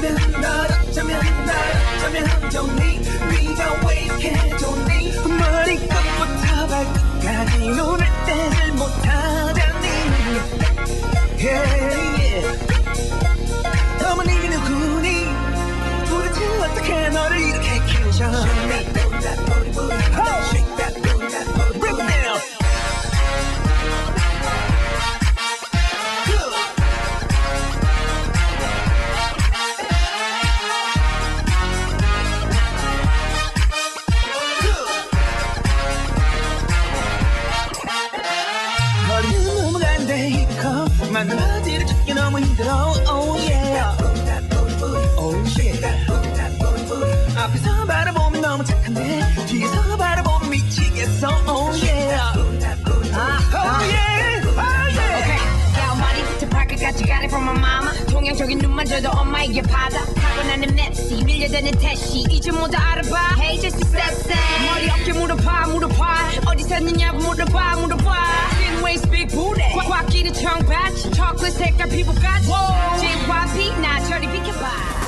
champion. day come 만마디를 찾기 너무 힘들어. Oh yeah. Oh yeah 앞에서 바라보면 너무 착한데 뒤에서 바라보면 미치겠어. Oh yeah. 아, oh yeah. Oh yeah. Okay. now 머리부터 발끝까지 got it from my mama. 동양적인 눈만 줘도 엄마에게 받아. 타고나는 맵시 밀려드는 태시 이제 모두 알아봐. Hey just step step. 머리 어깨 물어봐 물어봐. 어디 샀느냐고 물어봐 물어봐. Thin waist big booty. 꽉 끼는 청바지 초콜릿 색깔 피부까지 JYP 나 저리 비켜봐